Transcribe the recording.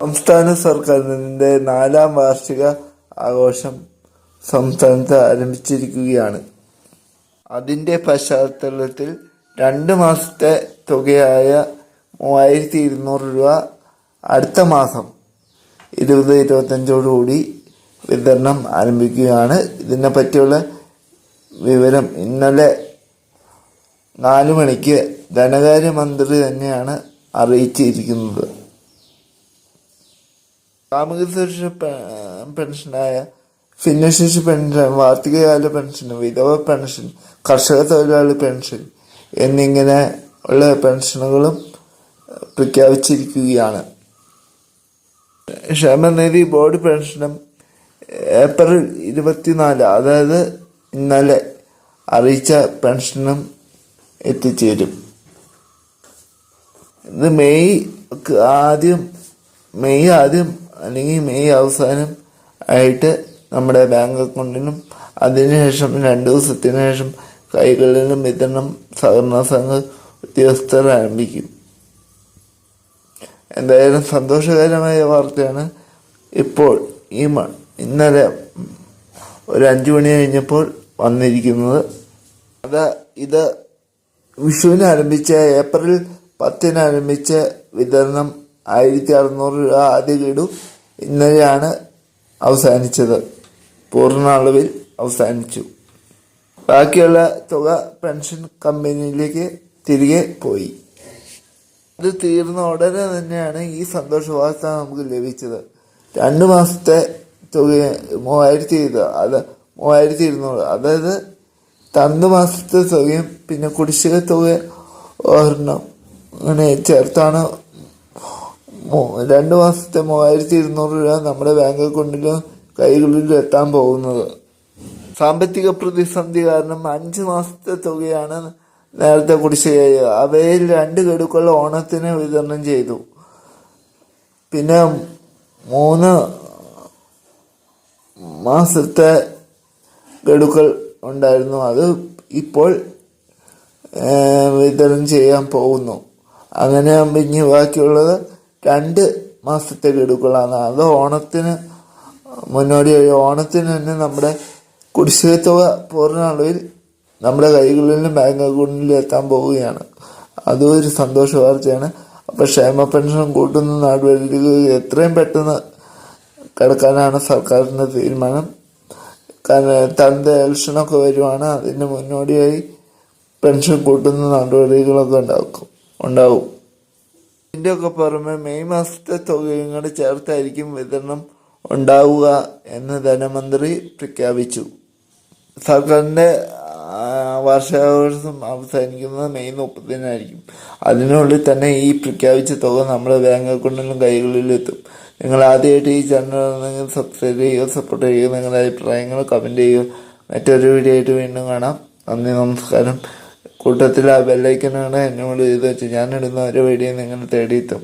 സംസ്ഥാന സർക്കാരിന്റെ നാലാം വാർഷിക ആഘോഷം സംസ്ഥാനത്ത് ആരംഭിച്ചിരിക്കുകയാണ്. അതിന്റെ പശ്ചാത്തലത്തിൽ രണ്ട് മാസത്തെ തുകയായ മൂവായിരത്തി ഇരുന്നൂറ് രൂപ അടുത്ത മാസം ഇരുപത് ഇരുപത്തഞ്ചോടുകൂടി വിതരണം ആരംഭിക്കുകയാണ്. ഇതിനെ പറ്റിയുള്ള വിവരം ഇന്നലെ നാല് മണിക്ക് ധനകാര്യമന്ത്രി തന്നെയാണ് അറിയിച്ചിരിക്കുന്നത്. സാമൂഹ്യ പെൻഷനായ ഭിന്നശേഷി പെൻഷൻ വാർഷികകാല പെൻഷൻ വിധവ പെൻഷൻ കർഷക തൊഴിലാളി പെൻഷൻ എന്നിങ്ങനെ ഉള്ള പെൻഷനുകളും പ്രഖ്യാപിച്ചിരിക്കുകയാണ്. ക്ഷേമനിധി ബോർഡ് പെൻഷനും ഏപ്രിൽ ഇരുപത്തിനാല് അതായത് ഇന്നലെ അറിയിച്ച പെൻഷനും എത്തിച്ചേരും. ഇത് മെയ് ആദ്യം മെയ് ആദ്യം അല്ലെങ്കിൽ മെയ് അവസാനം ആയിട്ട് നമ്മുടെ ബാങ്ക് അക്കൗണ്ടിനും അതിനുശേഷം രണ്ട് ദിവസത്തിന് ശേഷം കൈകളിലും വിതരണം സഹകരണ സംഘ ഉദ്യോഗസ്ഥർ ആരംഭിക്കും. എന്തായാലും സന്തോഷകരമായ വാർത്തയാണ് ഇപ്പോൾ ഈ ഇന്നലെ ഒരു അഞ്ചു മണി കഴിഞ്ഞപ്പോൾ വന്നിരിക്കുന്നത്. അത് ഇത് വിഷുവിന് ആരംഭിച്ച ഏപ്രിൽ പത്തിന് ആരംഭിച്ച വിതരണം ആയിരത്തി അറുന്നൂറ് രൂപ ആദ്യ ഗഡു ഇന്നലെയാണ് അവസാനിച്ചത്. പൂർണ അളവിൽ അവസാനിച്ചു. ബാക്കിയുള്ള തുക പെൻഷൻ കമ്പനിയിലേക്ക് തിരികെ പോയി. ഇത് തീർന്ന ഉടനെ തന്നെയാണ് ഈ സന്തോഷവാർത്ത നമുക്ക് ലഭിച്ചത്. രണ്ട് മാസത്തെ തുക മൂവായിരത്തി ഇത് അത് മൂവായിരത്തി ഇരുന്നൂറ്. അതായത് തന്ന മാസത്തെ തുകയും പിന്നെ കുടിശ്ശിക തുക ഒരെണ്ണം അങ്ങനെ ചേർത്താണ് മൂ- രണ്ട് മാസത്തെ മൂവായിരത്തി ഇരുന്നൂറ് രൂപ നമ്മുടെ ബാങ്ക് അക്കൗണ്ടിലും കൈകളിലും എത്താൻ പോകുന്നത്. സാമ്പത്തിക പ്രതിസന്ധി കാരണം അഞ്ച് മാസത്തെ തുകയാണ് നേരത്തെ കുടിശ്ശികയായത് അവയിൽ രണ്ട് ഗഡുക്കൾ ഓണത്തിന് വിതരണം ചെയ്തു. പിന്നെ മൂന്ന് മാസത്തെ ഗഡുക്കൾ ഉണ്ടായിരുന്നു. അത് ഇപ്പോൾ വിതരണം ചെയ്യാൻ പോകുന്നു. അങ്ങനെ ഇനി ബാക്കിയുള്ളത് രണ്ട് മാസത്തെ ഗഡുക്കളാണ് അത് ഓണത്തിന് മുന്നോടിയായി ഓണത്തിന് തന്നെ നമ്മുടെ കുടിശ്ശിക തുക പൂർണ അളവിൽ നമ്മുടെ കൈകളിലും ബാങ്ക് അക്കൗണ്ടിലും എത്താൻ പോവുകയാണ്. അതും ഒരു സന്തോഷ വാർത്തയാണ്. അപ്പോൾ ക്ഷേമ പെൻഷൻ കൂട്ടുന്ന നടപടികൾ എത്രയും പെട്ടെന്ന് കിടക്കാനാണ് സർക്കാരിന്റെ തീരുമാനം. കാരണം തന്റെ ഇലക്ഷനൊക്കെ വരുവാണ്. അതിന് മുന്നോടിയായി പെൻഷൻ കൂട്ടുന്ന നടപടികളൊക്കെ ഉണ്ടാക്കും ഉണ്ടാവും. ഇതിന്റെയൊക്കെ പുറമെ മെയ് മാസത്തെ തുകയും കൂടി ചേർത്തായിരിക്കും വിതരണം ഉണ്ടാവുക എന്ന് ധനമന്ത്രി പ്രഖ്യാപിച്ചു. സർക്കാരിന്റെ വാർഷികാഘോഷം അവസാനിക്കുന്നത് മെയ് മുപ്പതിനായിരിക്കും അതിനുള്ളിൽ തന്നെ ഈ പ്രഖ്യാപിച്ച തുക നമ്മുടെ ബാങ്ക് അക്കൗണ്ടിലും കൈകളിലെത്തും. നിങ്ങൾ ആദ്യമായിട്ട് ഈ ചാനൽ സബ്സ്ക്രൈബ് ചെയ്യുക സപ്പോർട്ട് ചെയ്യുക നിങ്ങളുടെ അഭിപ്രായങ്ങൾ കമന്റ് ചെയ്യുക മറ്റൊരു വീഡിയോ ആയിട്ട് വീണ്ടും കാണാം. നന്ദി നമസ്കാരം. കൂട്ടത്തിൽ ആ ബെല്ലൈക്കനാണ് എന്നോട് ചെയ്ത് വെച്ച് ഞാനിടുന്ന ഒരു വീഡിയോ നിങ്ങൾ തേടിയെത്തും.